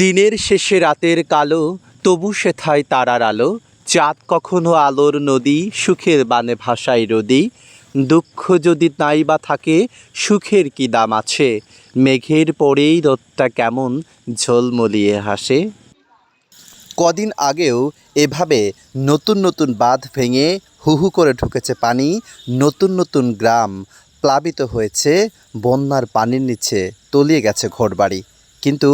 দিনের শেষে রাতের কালো, তবু সেথায় তারার আলো। চাঁদ কখনো আলোর নদী, সুখের বানে ভাষায় রদি। দুঃখ যদি নাই বা থাকে, সুখের কি দাম আছে? মেঘের পরেই রোদটা কেমন, ঝলমলিয়ে হাসে। কদিন আগেও এভাবে নতুন নতুন বাঁধ ভেঙে হুহু করে ঢুকেছে পানি, নতুন নতুন গ্রাম প্লাবিত হয়েছে, বন্যার পানির নিচে তলিয়ে গেছে ঘরবাড়ি। কিন্তু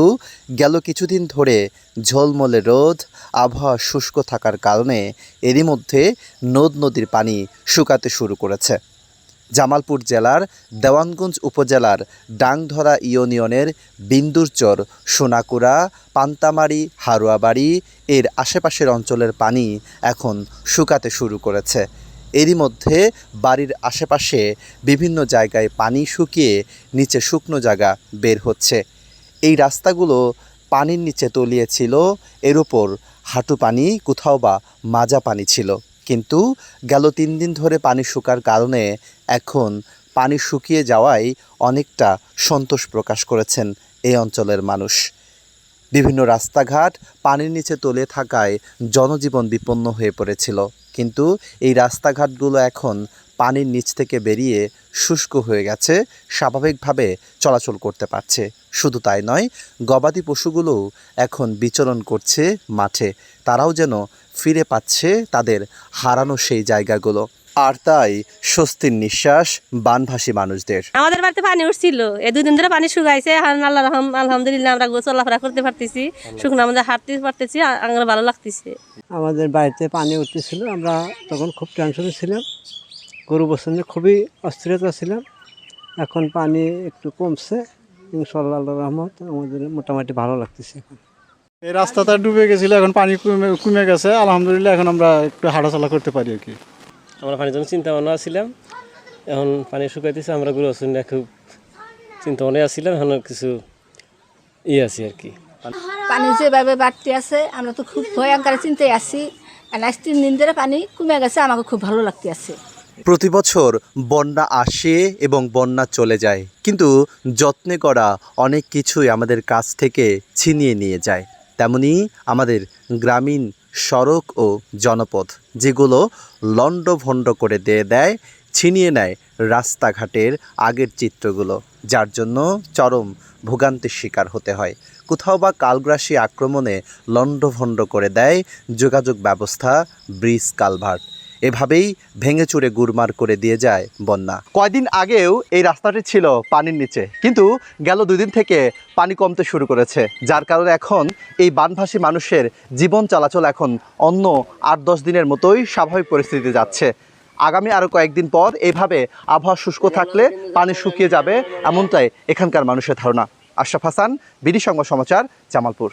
গেল কিছুদিন ধরে ঝলমলে রোদ, আবহাওয়া শুষ্ক থাকার কারণে এরই মধ্যে নদ নদীর পানি শুকাতে শুরু করেছে। জামালপুর জেলার দেওয়ানগঞ্জ উপজেলার ডাংধরা ইউনিয়নের বিন্দুরচর সোনাকুড়া, পান্তামারি, হারুয়াবাড়ি এর আশেপাশের অঞ্চলের পানি এখন শুকাতে শুরু করেছে। এরই মধ্যে বাড়ির আশেপাশে বিভিন্ন জায়গায় পানি শুকিয়ে নিচে শুকনো জায়গা বের হচ্ছে। এই রাস্তাগুলো পানির নিচে তলিয়েছিল। এর ওপর হাঁটু পানি, কোথাও বা মাজা পানি ছিল। কিন্তু গেল তিন দিন ধরে পানি শুকার কারণে এখন পানি শুকিয়ে যাওয়ায় অনেকটা সন্তোষ প্রকাশ করেছেন এই অঞ্চলের মানুষ। বিভিন্ন রাস্তাঘাট পানির নিচে তলে থাকায় জনজীবন বিপন্ন হয়ে পড়েছিল। কিন্তু এই রাস্তাঘাটগুলো এখন পানির নিচ থেকে বেরিয়ে শুষ্ক হয়ে গেছে স্বাভাবিকভাবে চলাচল করতে পারছে। শুধু তাই নয় গবাদি পশুগুলোও এখন বিচরণ করছে মাঠে। তারাও যেন ফিরে পাচ্ছে তাদের হারানো সেই জায়গাগুলো। আর তাই স্বস্তির নিঃশ্বাস বানভাসী মানুষদের। আমাদের বাড়িতে পানি উঠছিল। এই দুদিন ধরে পানি শুকাইছে। আল্লাহ রহম আলহামদুলিল্লাহ আমরা চলাফেরা করতে পারতেছি। শুকনো আমাদের হাঁটতে পারতেছি আর আমার ভালো লাগতেছে। আমাদের বাড়িতে পানি উঠতেছিল। আমরা তখন খুব টেনশনে ছিলাম। গরু নিয়ে খুবই অস্থিরতা ছিলাম। এখন পানি একটু কমছে। ইনশাল্লাহ আল্লাহ রহমত আমাদের মোটামুটি ভালো লাগতেছে এখন। এই রাস্তাটা ডুবে গেছিল এখন পানি কমে কমে গেছে। আলহামদুলিল্লাহ এখন আমরা একটু হাঁটাচলা করতে পারি আর কি। আমরা পানির জন্য চিন্তা ভাবনা ছিলাম। এখন পানি শুকাইতেছে আমরা গুলো শুনে খুব চিন্তা ভাবনা আসছিলাম এখন কিছু ইয়ে আছি আর কি। পানি যেভাবে বাড়তে আছে আমরা তো খুব ভয়ঙ্কর চিন্তায় আছি। আর তিন দিন ধরে পানি কমে গেছে আমাকে খুব ভালো লাগতে আছে। প্রতি বছর বন্যা আসে এবং বন্যা চলে যায়, কিন্তু যত্নে করা অনেক কিছুই আমাদের কাছ থেকে ছিনিয়ে নিয়ে যায়। তেমনি আমাদের গ্রামীণ সড়ক ও জনপথ, যেগুলো লণ্ডভণ্ড করে দিয়ে দেয়, ছিনিয়ে নেয় রাস্তাঘাটের আগের চিত্রগুলো, যার জন্য চরম ভোগান্তির শিকার হতে হয়। কোথাও বা কালগ্রাসী আক্রমণে লণ্ডভণ্ড করে দেয় যোগাযোগ ব্যবস্থা, ব্রিজ কালভার্ট। এভাবেই ভেঙে চুরে গুরমার করে দিয়ে যায় বন্যা। কয়দিন আগেও এই রাস্তাটি ছিল পানির নিচে, কিন্তু গেল দুদিন থেকে পানি কমতে শুরু করেছে, যার কারণে এখন এই বানভাসী মানুষের জীবন চলাচল এখন অন্য আট দশ দিনের মতোই স্বাভাবিক পরিস্থিতিতে যাচ্ছে। আগামী আরও কয়েকদিন পর এভাবে আবহাওয়া শুষ্ক থাকলে পানি শুকিয়ে যাবে, এমনটাই এখানকার মানুষের ধারণা। আশরাফ হাসান, বিডি সংবাদ সমাচার, জামালপুর।